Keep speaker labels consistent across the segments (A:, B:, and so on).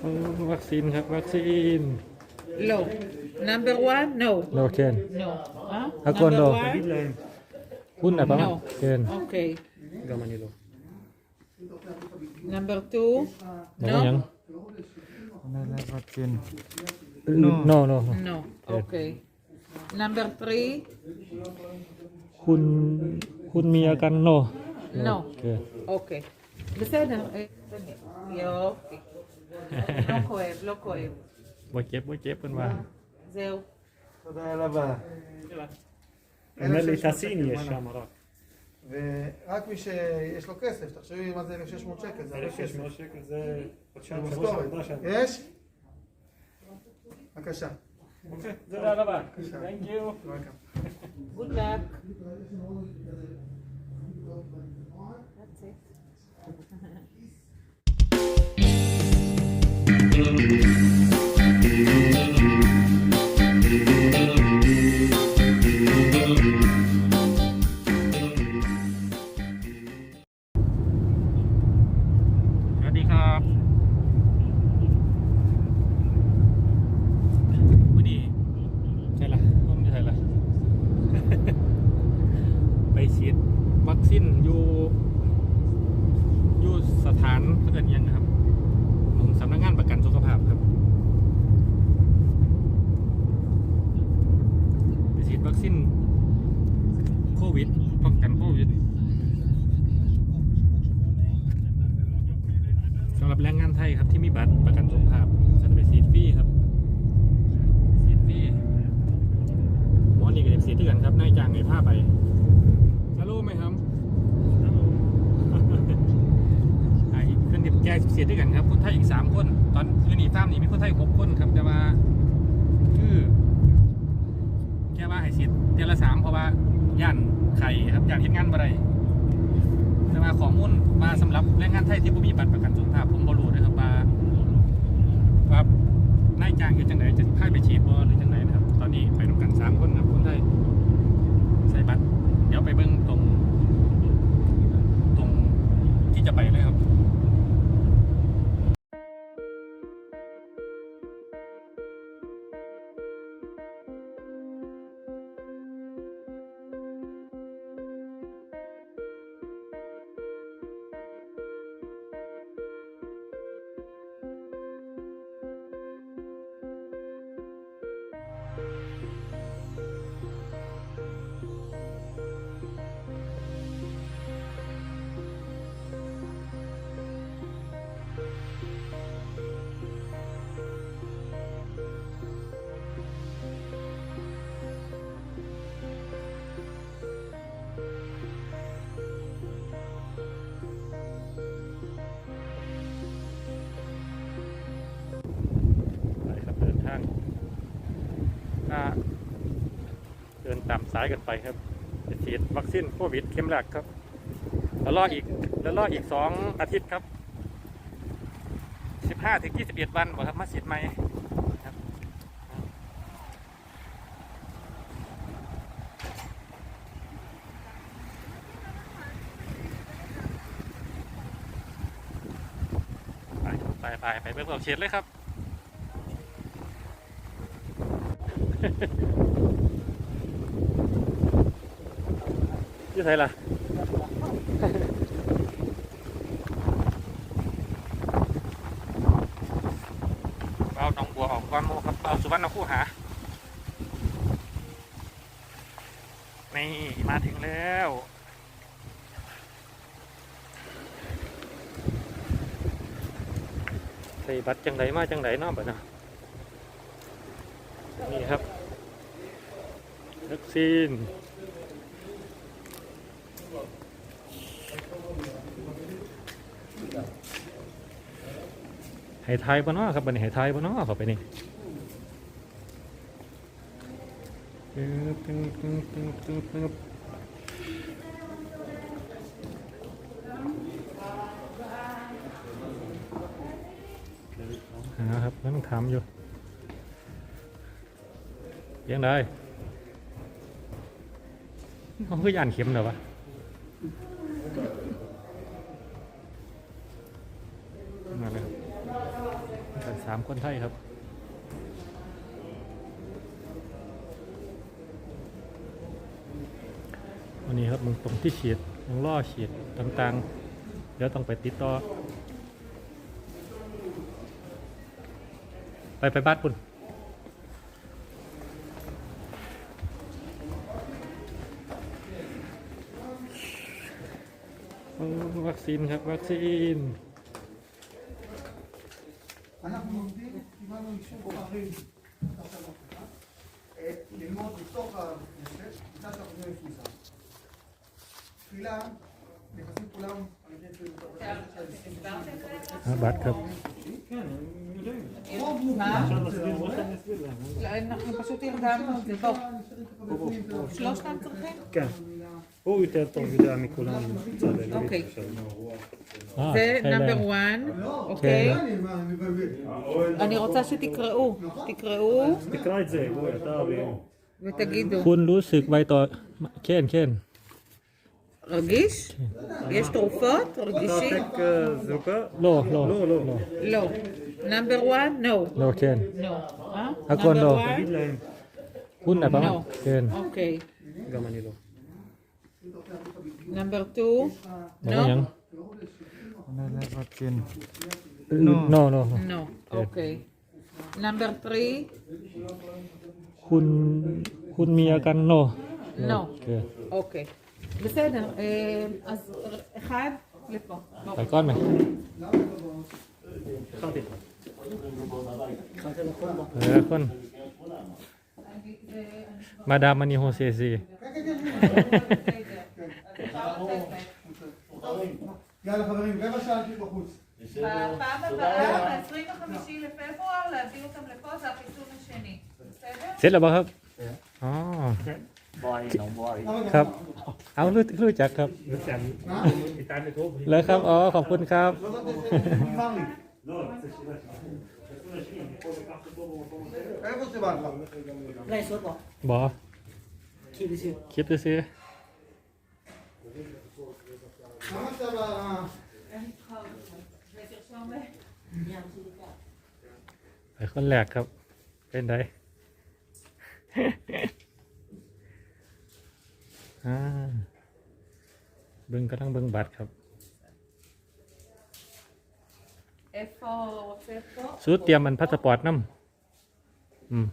A: โอ้วัคซีนครับ วัคซีน
B: Low. Number one? No.
A: โนเคน
B: No. Huh?
A: Ah, con
B: Number
A: lo-
B: one?
A: Kun na pa man?
B: No.
A: Ken.
B: Okay.
A: Gamanilo.
B: Number two?
A: Ano yan?
B: No?
C: Nala vaccine.
A: No. No, no.
B: No. Okay. Number three?
A: คุณ คุณมีอาการ no
B: No.
A: โอเค
B: Okay. בסדר. אה, יופי. לא כואב, לא כואב.
A: บ่เจ็บบ่เจ็บเพิ่นว่า
B: זהו.
C: תודה רבה.
D: אומר לי תעשיני יש שם רק.
C: ורק מי שיש לו כסף, תחשבי מה זה 1,600 שקל, זה הרבה כסף.
D: 1,600 שקל זה חודשיים שלוש
C: משכורת.
D: עבודה שם.
C: יש? בבקשה.
D: אוקיי, תודה רבה. Thank you.
C: Welcome.
B: Good luck.
A: Thank you. ดวัคซีนโควิดป้องกันโควิดสำหรับแรงงานไทยครับที่มีบัตรประกันสุขภาพจะไปฉีดฟรีครับฉีดฟรีหมอนี่ก็จะฉีดที่กันครับนายจ้างให้ผ้าไปจะรู้ไหมครับไอ้เครื่องเด็บแก้ฉีดด้วยกันครับคนไทยอีกสามคน ตอนคือนี่ฟาร์มนี่มีคนไทยหกคนครับแต่ว่าคือแค่ ว่าให้ฉีดเดือนละสามเพราะว่าย่านไข่ครับย่านเฮ็ดงานบ่ได้แต่ว่าข้อมูลมาสำหรับแรงงานไทยที่บ่มีบัตรประกันสุขภาพผมบ่รู้นะครับว่าว่านายจ้างอยู่จังไหนจะพาไปฉีดบ่หรือจังไหนนะครับ ตอนนี้ไปนำกันสามคนครับคนไทยใส่บัตร เดี๋ยวไปเบิ่งตรง ตรงที่จะไปเลยครับามสายกันไปครับจะฉีดวัคซีนโควิดเข็มแรกครับ แล้วรออีกแล้วรออีกสองอาทิตย์ครับสิบห้าถึงยี่สิบเอ็ดวันบอกครับมาฉีดใหมครับไปไปไปไปเบิกเราฉีดเลยครับ ยี่ไสล่ะเอาหนองบัวออกก่อนโมครับเอาสุวรรณคู่หานี่มาถึงแล้วใส่บัตรจังไดมาจังไดเนาะบัดนะนี่ครับวัคซีน ให้ไทยปะเนาะครับบันนี้ให้ไทยปะเนาะเข้าไปนี่ตึ๊บตึ๊บตึ๊บตึ๊บตึ๊บตึ๊บหาครับแล้วต้องทำอยู่ยังไงเขาคือยานเข็มเหรอวะ สามคนไทยครับวันนี้ครับมึงตรงที่ฉีดมึงล่อฉีดต่างๆ เดี๋ยวต้องไปติดต่อ ไปไปบ้านคุณโอ้วัคซีนครับ วัคซีน
C: אנחנו לומדים, קיבלנו אישור חריג אה, ללמוד בתוך הכנסת, מצד שאנחנו עובדים לא מפוזר. תפילה, נכנסים כולם, אני
A: חושב
C: שזה... הסברתם
B: את
C: זה?
D: רוב
B: מוקדם. אנחנו פשוט הרדמנו את זה, בואו. שלושתם צריכים?
D: כן. הוא יותר טוב יודע מכולם.
B: אוקיי. זה נאמבר 1, אוקיי?
C: אני
B: רוצה שתקראו, תקראו.
D: תקרא את זה, בואי, אתה
B: ותגידו.
A: חון לוסיק ביתו, כן, כן.
B: רגיש? יש תרופות? רגישים?
A: אוקיי? לא,
D: לא, לא.
B: לא. נאמבר 1?
A: לא. לא,
B: כן. לא.
A: הכל לא.
B: חונה, כן.
D: אוקיי. גם
A: אני לא. อะไรบ้าง
B: No.
A: เคน
B: אוקיי.
D: גם אני לא.
B: נאמבר 2?
A: แล้วก็ยัง
B: No.
A: โนโน
B: No. אוקיי. נאמבר 3?
A: คุณคุณมีอาการโน
B: No.
A: โอเค
B: אוקיי. בסדר. אה, אז אחד לפה. בוא.
A: ไปก้อนไหม
D: התחלתי.
A: เออคนมาดามมานิโฮเซซี
C: יאללה חברים, רבע שעה נמשיך בחוץ.
B: בפעם הבאה, ב-25 לפברואר, להביא אותם לפה, זה החיסון השני. בסדר?
A: เสร็จแล้วป่ะครับ อ๋อ ครับ เอารู้รู้จักครับ
D: וצם. איתן לטוב.
A: แล้วครับ อ๋อ ขอบคุณครับ
C: לא יודעת איזה... נגמר לי.
D: לא, זה שאלה שלך.
C: איפה זה בא לך?
A: บอคลิปซื้อ
C: למה אתה ב...
A: ไปคนแรกครับ เป็นไดเบิ้งก็ต้องเบิ้งบัตรครับ
B: สูต
A: รเตรียมมันพาสปอร์ตน้ำอืม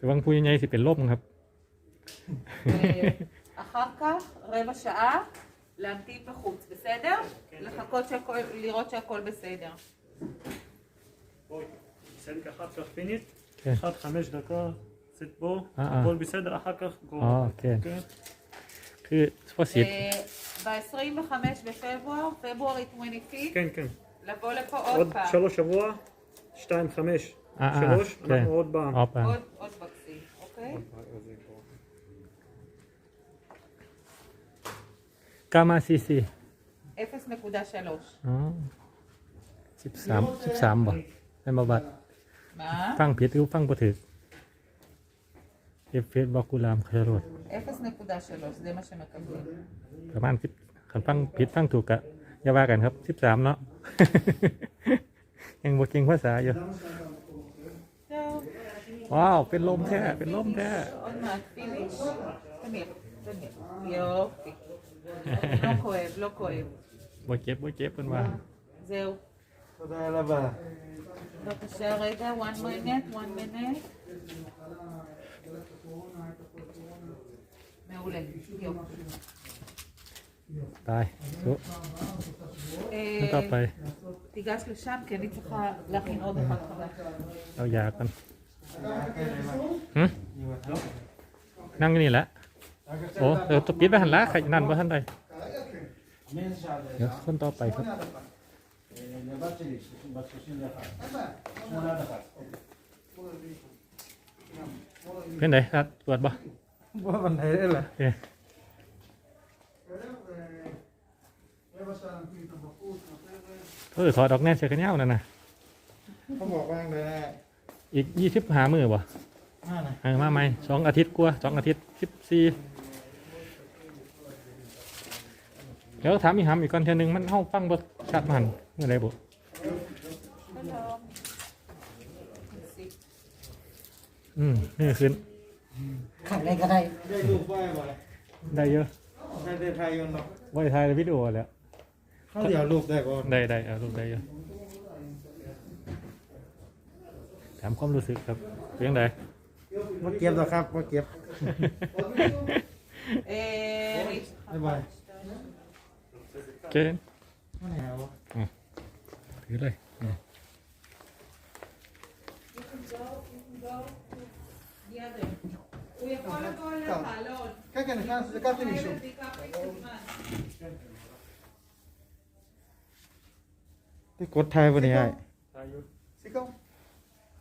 A: ระวังผู้ใหญ่ๆสิเป็นลมครับ
B: אה, אחר כך, רבע שעה, להמתין בחוץ, בסדר? לחכות שהכל, לראות שהכל בסדר.
D: בואי, תעשה לי ככה עכשיו פינית.
A: כן.
D: אחד חמש דקות, sit פה,
A: אה, אה.
D: הכל בסדר, אחר כך גו.
A: אה, כן.
D: אוקיי?
A: คือพอสิทธิ์
B: ב-25 בפברואר, פברואר 25,
D: כן, כן.
B: לבוא לפה
D: עוד
B: עוד פעם.
D: שלוש שבוע, שתיים, חמש,
A: אה, אה,
D: שלוש,
A: כן.
D: אנחנו עוד פעם.
A: อ๋อป่ะ
B: עוד, עוד וקסין, אוקיי?
A: กามาซีซี
B: 0.3.
A: อ๋อสิบสามสิบสามบ่เป็นบบัตร
B: מה?
A: ฟังผิดหรือฟังบ่ถึกเอฟเฟสบอกกุลามคารด
B: 0.3, זה מה שמקבלים.
A: ประมาณสิบคันฟังผิดฟังถูกกะอย่าว่ากันครับสิบสามเนาะ ยังบ่เก่งภาษาอยู่
B: טוב,
A: ว้าว เป็นลมแท้ เป็นลมแท้
B: עוד מעט פיניש. תניח, תניח. יופי. לא כואב, לא כואב.
A: บ่เจ็บบ่เจ็บเพิ่นว่า
B: זהו.
C: תודה רבה.
B: בבקשה, רגע, one minute, one minute. מעולה, יופי.
A: ตายสู้
B: אה,
A: ต่อไป
B: תיגש לשם, כי אני צריכה להכין עוד אחד חדש.
A: เอายากัน นั่งอยู่นี่แหละโอ้เออตัวปิดไปหันละใครนั่นบ่ท่านใดเดี๋ยวคนต่อไปครับเพื่อนไหนครับตรวจบ่
C: บ่
A: บันไห
C: นได้เหรอ
A: เออถอดดอกแน่เสียกันเน่วนั่นนะ
C: เขาบอกว่างไง
A: อีกยี่สิบห้ามือบ่
C: มานะ
A: เออมาไหมสองอาทิตย์กลัวสองอาทิตย์สิบสี่เดี๋ยวถามอีหามอีกก่อนเทีนึงมันเอาฟังบ่ชัดมันเมื่อไรบ่อืมนี่ขึ้น
E: ขัดอะไรก็ได้
F: ได้รูปไหวบ่ล่
A: ได้เยอะ
F: ได้ไทยยนต์เนาะ
A: ไหวไทยวิดีโอแล้ว
F: เขาเดี๋ยวรูปได้ก่อน
A: ได้ได้รูปได้เยอะ ถามความรู้สึกครับเป็นยังไง
F: มาเก็บแล้วครับมาเก็บ Eric.
B: บา
A: ยบาย
F: เจนนวะ
A: ถือเลยอืม
B: หดีเกลั
F: นี่กดไทย
A: วันนี้ไอ้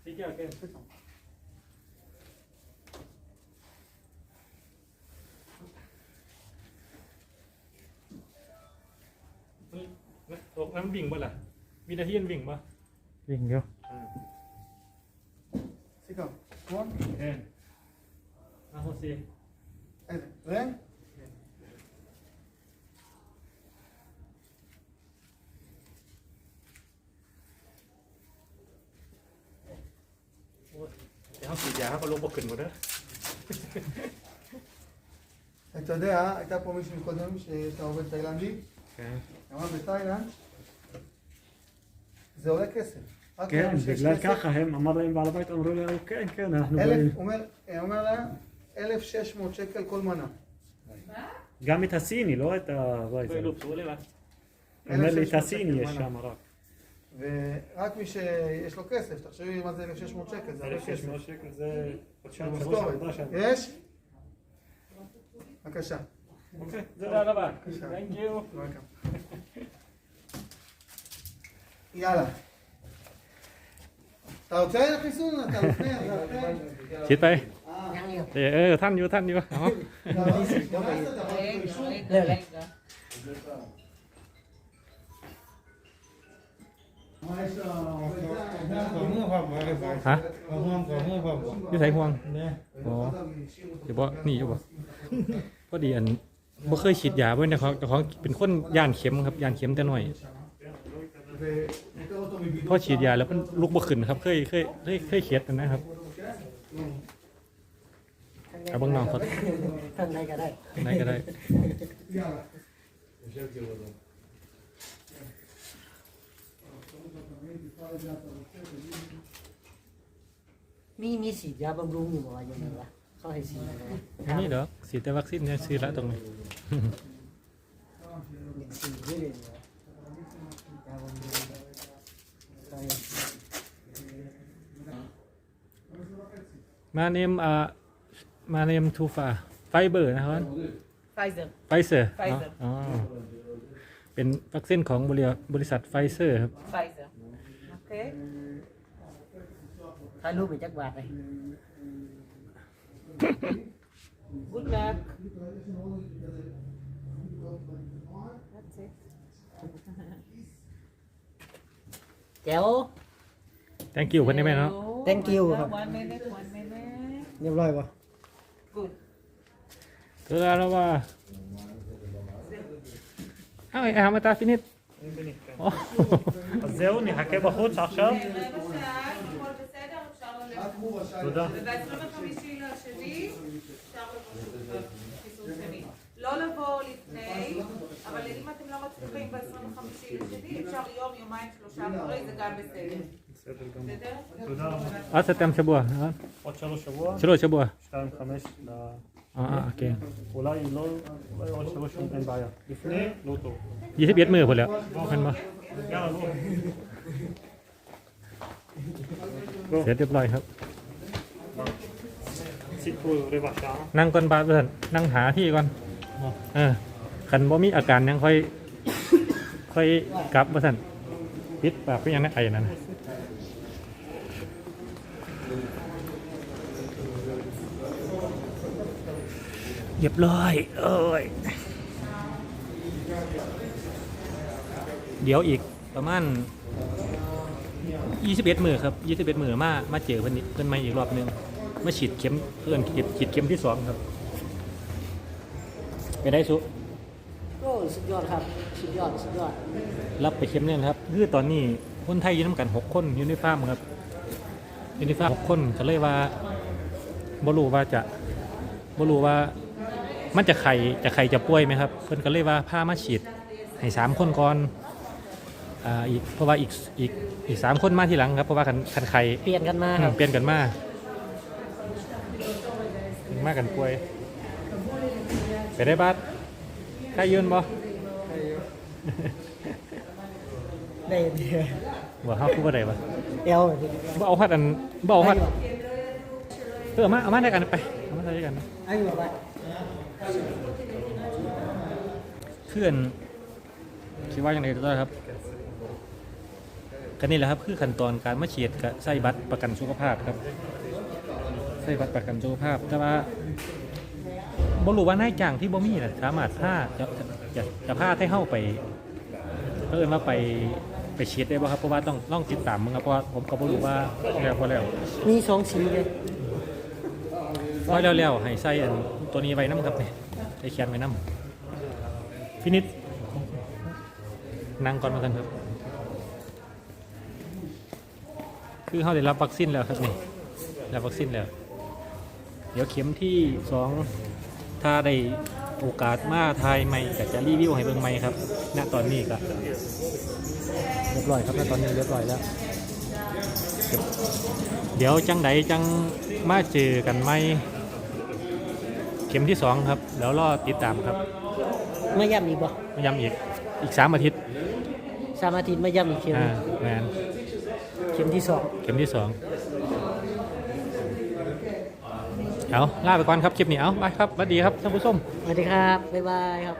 A: Xin chào
C: các em.
A: Ốc nắm vỉnh bao là? Vì đã hiên vỉnh bao? Vỉnh đâu ừ. Xin chào. Con. Vỉnh Nào hồ xì Ê Ê היה אבל לא בוקר מודה?
C: אתה יודע, הייתה פה מישהו מקודם שאתה עובד תאילנדי? כן. אמר בתאילנד זה עולה כסף.
D: כן, בגלל ככה הם, אמר להם בעל הבית, אמרו להם, כן, כן, אנחנו באים.
C: אומר להם, 1,600 שקל כל מנה. מה?
D: גם את הסיני, לא את
A: הבית. לא, לא,
D: לא, אומר לי, את הסיני יש שם רק.
C: ורק מי שיש לו כסף, תחשבי מה זה 1,600 שקל, זה הרבה כסף.
D: 1,600 שקל זה חודשיים שבוע
C: יש? בבקשה.
A: אוקיי, תודה רבה. תודה רבה.
C: יאללה. אתה רוצה חיסון? אתה לפני, אתה לפני.
F: תתאי. אה, תן יו, תן
A: ฮะยี่ใส่ห่วงอ๋อเดี๋ยวบ่นี่อยู่ป่ะพอดีอันบ่เคยฉีดยาเว้ยนะครับแต่เขาเป็นคนย่านเข็มครับย่านเข็มแต่หน่อยพอฉีดยาแล้วมันลุกบ่ขึ้นครับ เคยเคยเคยเคยเข็ดนะครับเอาบังนอนเขา
E: ทางไหนก็ได้ทาง
A: ไหนก็ได้
E: มีมีสียาบำรุงอยู่บ่ว่ยังไงวะเขาให้ฉีดนะ
A: อันนี้ดอกฉีดแต่วัคซีนเนี่ยซื้อละตรงนี้
E: ฉีเน
A: มาเนมอ่ามาเนมทูฟาไฟเบอร์นะครับ
B: Pfizer
A: ไฟเซอร์
B: Pfizer
A: อ๋อ เป็นวัคซีนของบริษัทไฟเซอร์ครับ
E: Pfizer thế thôi luôn về chắc bạc này.
B: Good luck.
E: Kéo.
A: Thank you bên em nó
E: thank you.
B: One minute one minute.
E: Nhập lời vào good. Cứ ra đâu
B: mà?
A: How am I tapping it?
D: אז זהו, נחכה בחוץ עכשיו. תודה.
B: וב-25 לשני, אפשר לבוא חיסון שני. לא לבוא לפני, אבל אם אתם לא מצליחים ב-25 לשני, אפשר יום, יומיים, שלושה אחרי, זה גם בסדר.
D: בסדר גמור.
B: בסדר?
D: תודה רבה.
A: אז אתם שבוע, אה?
D: עוד שלוש שבוע,
A: שלוש שבוע.
D: שתיים חמש,
A: ยี่สิบเอ็ดมือพอแล้วมัน
D: มา
A: เสร็จเรียบร้อยครับนั่งก่อนบาดเพื่อนนั่งหาที่ก่อนเออคันบ่มีอาการยังค่อย ค่อยกลับเพื่อนปิดปากเพื่อนยังไไอ้นั่นนะ เรียบร้อยเอ้ยเดี๋ยวอีกประมาณ21มือครับ21มือมามาเจอเพิ่นนี่เพิ่นมาอีกรอบหนึงมาฉีดเข็มเพื่อนฉีดฉีดเข็มที่สองครับไปได้สุ
E: ก็สุดยอดครับสุดยอดสุดยอด
A: รับไปเข็มเนี่ยนะครับคือตอนนี้คนไทยอยืนำกันหกคนอยู่ในฟาร์มครับอยู่ในฟาร์มหกคนก็เลยว่าบ่รู้ว่าจะบ่รู้ว่า มันจะไข่จะไข่จะป่วยไหมครับ เพิ่นก็เลยว่าพามาฉีดให้สามคนก่อนอ่าอีกเพราะว่าอีกอีกอีกสามคนมาทีหลังครับเพราะว่าคันคันไข่
E: เปลี่ยนกันมาครับ
A: เปลี่ยนกันมามากันป่วยไปได้บัดใครยืนบ่
E: ได้เดียว
A: บ่เฮาพูดว่าได้บ่
E: เอล
A: บ่เอาฮัดอันบ่เอาฮัดเออเอามาเอามาได้กันไปเอามาได้กันนะ
E: ไอ้หั
A: เพื่อนคิดว่าอย่างไรก็ได้ครับก็นี่แหละครับคือขั้นตอนการมาเฉียดกับใส่บัตรประกันสุขภาพครับใส่บัตรประกันสุขภาพ แต่ว่าบ่รู้ว่านายจ้างที่บ่มีน่ะสามารถพาจะจะจะจะพาให้เฮาไปเพิ่นว่าไปไปเฉียดได้บ่ครับเพราะว่าต้องต้องติดตามมึงครับเพราะว่าผมก็บ่รู้ว่าแล้วพอแล้ว
E: มีสองสีเลย
A: ร้อยแล้วๆให้ใส่อัน ตัวนี้ไว้น้ำครับเนี่ยใส่เขียนไว้น้ำฟินิชนั่งก่อนมากันครับ คือเขาได้รับวัคซีนแล้วครับนี่รับวัคซีนแล้ว เดี๋ยวเข็มที่สองถ้าได้โอกาสมาไทายใหม่ก็จะรีวิวให้เบิ่งใหม่ครับ ณ ตอนนี้ก็เรียบร้อยครับณตอนนี้เรียบร้อยแล้ว เดี๋ยวจังใดจังมาเจอกันไหม เข็มที่สองครับแล้วรอติดตามครับ
E: มาย่ำอีกบ่
A: มาย้ำอีกอีกสามอาทิตย์
E: สามอาทิตย์มาย่ำอีกเข็ม
A: อ่าแมน
E: เข็มที่สอง
A: เข็มที่สองเอาล่าไปก่อนครับคลิปนี้เอาไปครับสวัสดีครับท่านผู้ชม
E: สวัสดีครับบ๊ายบายครับ